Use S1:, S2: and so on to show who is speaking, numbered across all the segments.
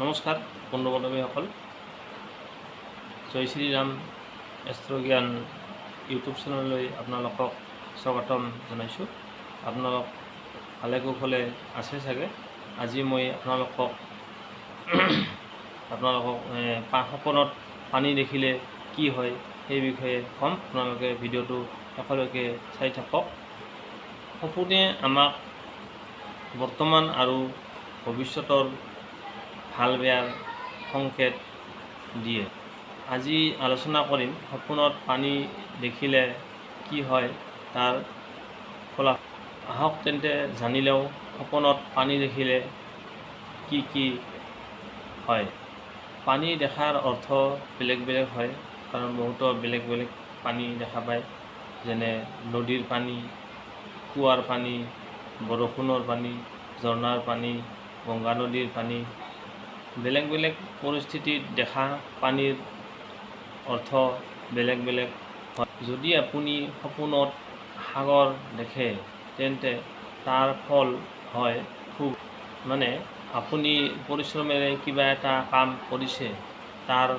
S1: নমস্কাৰ বন্ধু বান্ধৱীসকল। জয় শ্ৰীৰাম এষ্ট্ৰজ্ঞান ইউটিউব চেনেললৈ আপোনালোকক স্বাগতম জনাইছোঁ। আপোনালোক ভালে কুশলে আছে চাগে? আজি মই আপোনালোকক আপোনালোকক সপোনত পানী দেখিলে কি হয় সেই বিষয়ে ক'ম। আপোনালোকে ভিডিঅ'টো শেষলৈকে চাই থাকক। সপোনে আমাক বৰ্তমান আৰু ভৱিষ্যতৰ ভাল বেয়াৰ সংকেত দিয়ে। আজি আলোচনা কৰিম সপোনত পানী দেখিলে কি হয় তাৰ ফলা আহক তেন্তে জানি লওঁ সপোনত পানী দেখিলে কি কি হয়। পানী দেখাৰ অৰ্থ বেলেগ বেলেগ হয় কাৰণ বহুতো বেলেগ বেলেগ পানী দেখা পায় যেনে নদীৰ পানী কুঁৱাৰ পানী বৰষুণৰ পানী ঝৰ্ণাৰ পানী গংগা নদীৰ পানী বেলেগ বেলেগ পৰিস্থিতিত দেখা পানীৰ অৰ্থ বেলেগ বেলেগ হয়। যদি আপুনি সপোনত সাগৰ দেখে তেন্তে তাৰ ফল হয় সুখ মানে আপুনি পৰিশ্ৰমেৰে কিবা এটা কাম কৰিছে তাৰ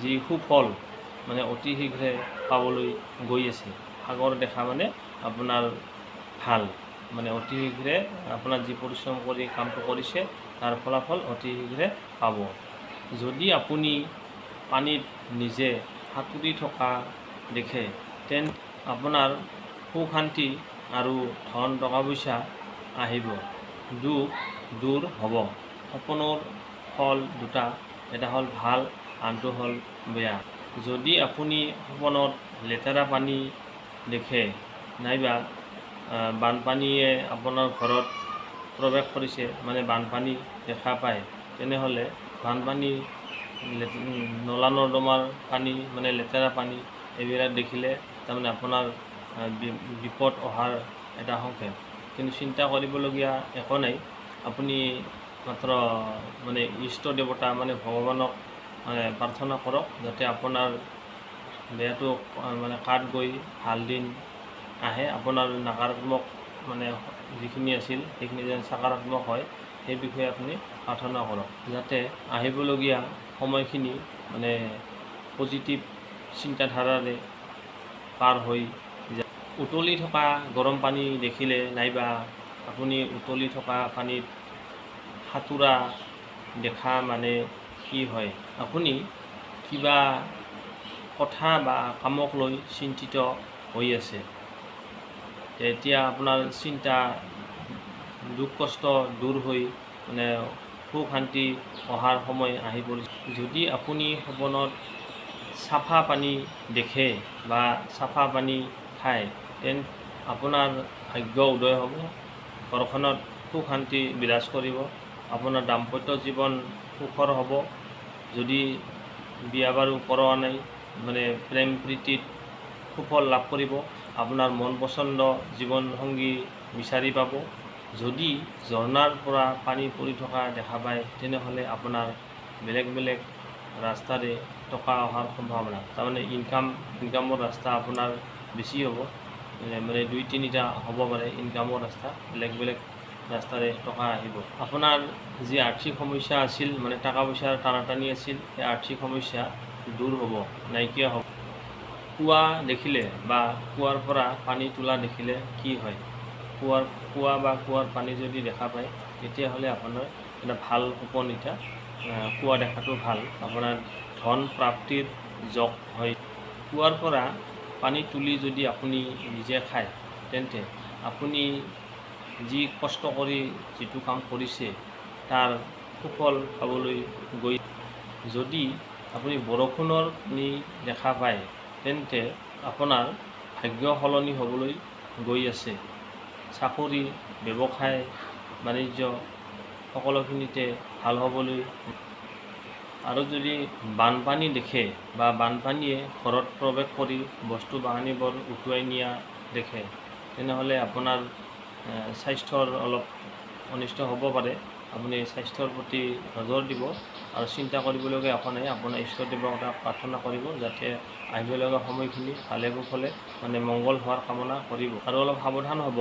S1: যি সুফল মানে অতি শীঘ্ৰে পাবলৈ গৈ আছে। সাগৰ দেখা মানে আপোনাৰ ভাল। মানে অতি শীঘ্ৰে আপোনাৰ যি পৰিশ্ৰম কৰি কামটো কৰিছে তাৰ ফলাফল অতি শীঘ্ৰে পাব। যদি আপুনি পানীত নিজে সাঁতুৰি থকা দেখে তেন্তে আপোনাৰ সুখ শান্তি আৰু ধন টকা পইচা আহিব। দুখ দূৰ হ'ব। সপোনৰ ফল দুটা এটা হ'ল ভাল আনটো হ'ল বেয়া। যদি আপুনি সপোনত লেতেৰা পানী দেখে নাইবা বানপানীয়ে আপোনাৰ ঘৰত প্ৰৱেশ কৰিছে মানে বানপানী দেখা পায়। তেনেহ'লে বানপানী নলা নৰ্দমাৰ পানী মানে লেতেৰা পানী এইবিলাক দেখিলে তাৰমানে আপোনাৰ বিপদ অহাৰ এটা সংকেত। কিন্তু চিন্তা কৰিবলগীয়া একো নাই। আপুনি মাত্ৰ মানে ইষ্ট দেৱতা মানে ভগৱানক মানে প্ৰাৰ্থনা কৰক যাতে আপোনাৰ বেয়াটো মানে কাট গৈ ভাল দিন আহে আপোনাৰ নাকাৰাত্মক মানে যিখিনি আছিল সেইখিনি যেন চাকাৰাত্মক হয় সেই বিষয়ে আপুনি প্ৰাৰ্থনা কৰক। যাতে আহিবলগীয়া সময়খিনি মানে পজিটিভ চিন্তাধাৰাৰে পাৰ হৈ উতলি থকা গৰম পানী দেখিলে নাইবা আপুনি উতলি থকা পানীত সাঁতোৰা দেখা মানে কি হয়? আপুনি কিবা কথা বা কামক লৈ চিন্তিত হৈ আছে। এতিয়া আপোনাৰ চিন্তা দুখ কষ্ট দূৰ হৈ মানে সুখ শান্তি অহাৰ সময় আহি পৰিছে। যদি আপুনি সপোনত চাফা পানী দেখে বা চাফা পানী খায় তেন্তে আপোনাৰ ভাগ্য উদয় হ'ব ঘৰখনত সুখ শান্তি বিৰাজ কৰিব আপোনাৰ দাম্পত্য জীৱন সুখৰ হ'ব। যদি বিয়া বাৰু কৰোৱা নাই মানে প্ৰেম প্ৰীতিত সুফল লাভ কৰিব আপোনাৰ মন পচন্দ জীৱনসংগী বিচাৰি পাব। যদি ঝৰ্ণাৰ পৰা পানী পৰি থকা দেখা পায় তেনেহ'লে আপোনাৰ বেলেগ বেলেগ ৰাস্তাৰে টকা অহাৰ সম্ভাৱনা। তাৰমানে ইনকাম ইনকামৰ ৰাস্তা আপোনাৰ বেছি হ'ব। মানে দুই তিনিটা হ'ব পাৰে ইনকামৰ ৰাস্তা। বেলেগ বেলেগ ৰাস্তাৰে টকা আহিব। আপোনাৰ যি আৰ্থিক সমস্যা আছিল মানে টকা পইচাৰ টানাটানি আছিল সেই আৰ্থিক সমস্যা দূৰ হ'ব নাইকিয়া হ'ব। কুঁৱা দেখিলে বা কুঁৱাৰ পৰা পানী তোলা দেখিলে কি হয়? কুঁৱাৰ কুঁৱা বা কুঁৱাৰ পানী যদি দেখা পায় তেতিয়াহ'লে আপোনাৰ এটা ভাল আহ, কুঁৱা দেখাটো ভাল। আপোনাৰ ধন প্ৰাপ্তিৰ যোগ হয়। কুঁৱাৰ পৰা পানী তুলি যদি আপুনি নিজে খায় তেন্তে আপুনি যি কষ্ট কৰি যিটো কাম কৰিছে তাৰ সুফল পাবলৈ গৈ যদি আপুনি বৰষুণৰ পানী দেখা পায় তেন্তে আপোনাৰ ভাগ্য সলনি হ'বলৈ গৈ আছে। চাকৰি, ব্যৱসায়, বাণিজ্য, সকলোখিনিতে ভালো হ'বলৈ। আৰু যদি বানপানী দেখে বা বানপানীয়ে ঘৰত প্ৰৱেশ কৰি বস্তু বাহানিবোৰ উটুৱাই নিয়া দেখে, তেনেহ'লে আপোনাৰ স্বাস্থ্যৰ অলপ অনিষ্ট হ'ব পাৰে। আপুনি স্বাস্থ্যৰ প্ৰতি নজৰ দিব। আৰু চিন্তা কৰিবলগীয়া একো নাই। আপোনাৰ ইষ্টদেৱক এটা প্ৰাৰ্থনা কৰিব যাতে আহিবলগীয়া সময়খিনি ভালে কুশলে মানে মংগল হোৱাৰ কামনা কৰিব। আৰু অলপ সাৱধান হ'ব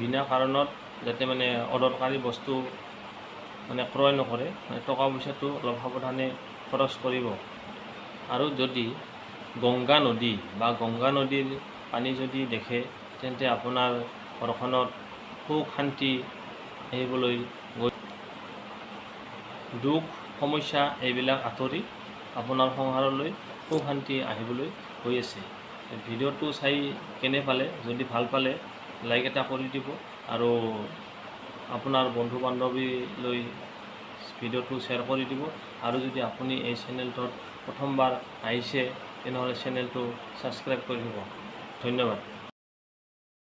S1: বিনা কাৰণত যাতে মানে অদৰকাৰী বস্তু মানে ক্ৰয় নকৰে মানে টকা পইচাটো অলপ সাৱধানে খৰচ কৰিব। আৰু যদি গংগা নদী বা গংগা নদীৰ পানী যদি দেখে তেন্তে আপোনাৰ ঘৰখনত সুখ শান্তি আহিবলৈ গৈ দুখ সমস্যা এইবিলাক আঁতৰি আপোনাৰ সংসাৰলৈ সুখ শান্তি আহিবলৈ গৈ আছে। ভিডিঅ'টো চাই কেনে পালে, যদি ভালো পালে লাইক এটা কৰি দিব আৰু আপোনাৰ বন্ধু বান্ধৱীলৈ ভিডিঅ'টো শ্বেয়াৰ কৰি দিব আৰু যদি আপুনি এই চেনেলটোত প্ৰথমবাৰ আহিছে, তেনেহ'লে চেনেলটো ছাবস্ক্ৰাইব কৰি দিব। ধন্যবাদ।